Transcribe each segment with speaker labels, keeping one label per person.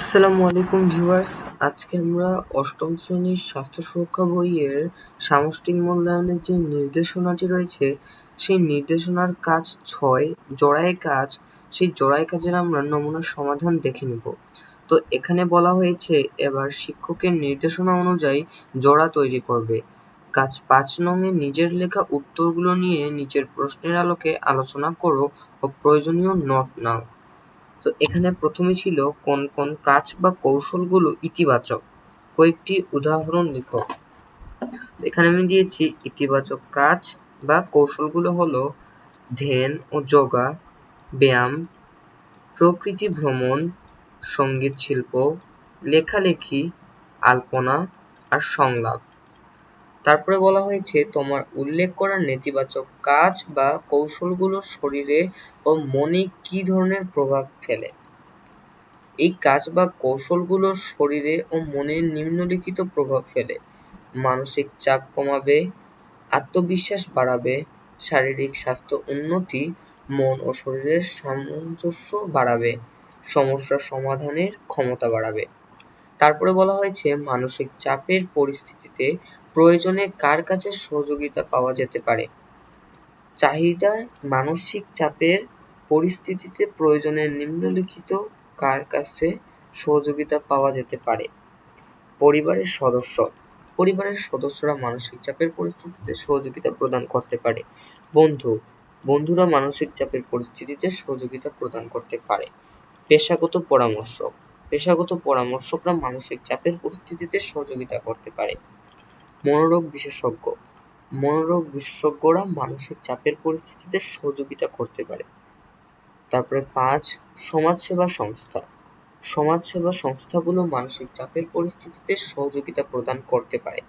Speaker 1: আসসালামু আলাইকুম ভিউয়ার্স। আজকে আমরা অষ্টম শ্রেণির স্বাস্থ্য সুরক্ষা বইয়ের সামষ্টিক মূল্যায়নের যে নির্দেশনাটি রয়েছে, সেই নির্দেশনার কাজ ছয়, জোড়ায় কাজ। সেই জোড়ায় কাজের আমরা নমুনা সমাধান দেখে নেব। তো এখানে বলা হয়েছে, এবার শিক্ষকের নির্দেশনা অনুযায়ী জোড়া তৈরি করবে। কাজ পাঁচ নংয়ে নিজের লেখা উত্তরগুলো নিয়ে নিচের প্রশ্নের আলোকে আলোচনা করো ও প্রয়োজনীয় নোট নাও। তো এখানে প্রথমে ছিল কোন কোন কাজ বা কৌশলগুলো ইতিবাচক। কয়েকটি উদাহরণ লিখো। তো এখানে আমি দিয়েছি ইতিবাচক কাজ বা কৌশলগুলো হলো ধ্যান ও যোগা, ব্যায়াম, প্রকৃতি ভ্রমণ, সংগীত শিল্প, লেখালেখি, আলপনা আর সংলাপ। তারপরে বলা হয়েছে, তোমার উল্লেখ করা নেতিবাচক কাজ বা কৌশলগুলো শরীরে ও মনে কি ধরনের প্রভাব ফেলে? এই কাজ বা কৌশলগুলো শরীরে ও মনে নিম্নলিখিত প্রভাব ফেলে। মানসিক চাপ কমাবে, আত্মবিশ্বাস বাড়াবে, শারীরিক স্বাস্থ্য উন্নতি, মন ও শরীরের সামঞ্জস্য বাড়াবে, সমস্যা সমাধানের ক্ষমতা বাড়াবে। তারপরে বলা হয়েছে, মানসিক চাপের পরিস্থিতিতে প্রয়োজনে কার কাছে সহযোগিতা পাওয়া যেতে পারে? চাহিদায় মানসিক চাপের পরিস্থিতিতে প্রয়োজনে নিম্নলিখিত কার কাছে সহযোগিতা পাওয়া যেতে পারে? পরিবারের সদস্য। পরিবারের সদস্যরা মানসিক চাপের পরিস্থিতিতে সহযোগিতা প্রদান করতে পারে। বন্ধু। বন্ধুরা মানসিক চাপের পরিস্থিতিতে সহযোগিতা প্রদান করতে পারে। পেশাগত পরামর্শ। পেশাগত পরামর্শকরা মানসিক চাপের পরিস্থিতিতে সহযোগিতা করতে পারে। মনোরোগ বিশেষজ্ঞ। মনোরোগ বিশেষজ্ঞরা মানসিক চাপের পরিস্থিতিতে সহযোগিতা করতে পারে। তারপরে পাঁচ, সমাজসেবা সংস্থা। সমাজসেবা সংস্থাগুলো মানসিক চাপের পরিস্থিতিতে সহযোগিতা প্রদান করতে পারে।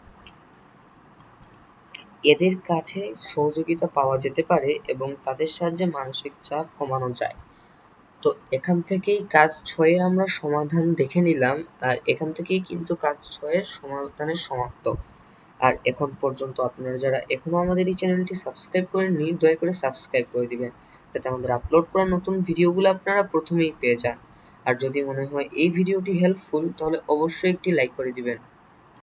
Speaker 1: এদের কাছে সহযোগিতা পাওয়া যেতে পারে এবং তাদের সাহায্যে মানসিক চাপ কমানো যায়। তো এখান থেকেই কাজ ছয়ের আমরা সমাধান দেখে নিলাম, আর এখান থেকেই কিন্তু কাজ ছয়ের সমাধানের সমাপ্ত। আর এখন পর্যন্ত আপনারা যারা এখনও আমাদের এই চ্যানেলটি সাবস্ক্রাইব করেননি, দয়া করে সাবস্ক্রাইব করে দিবেন, যাতে আমাদের আপলোড করা নতুন ভিডিওগুলো আপনারা প্রথমেই পেয়ে যান। আর যদি মনে হয় এই ভিডিওটি হেল্পফুল তাহলে অবশ্যই একটি লাইক করে দিবেন।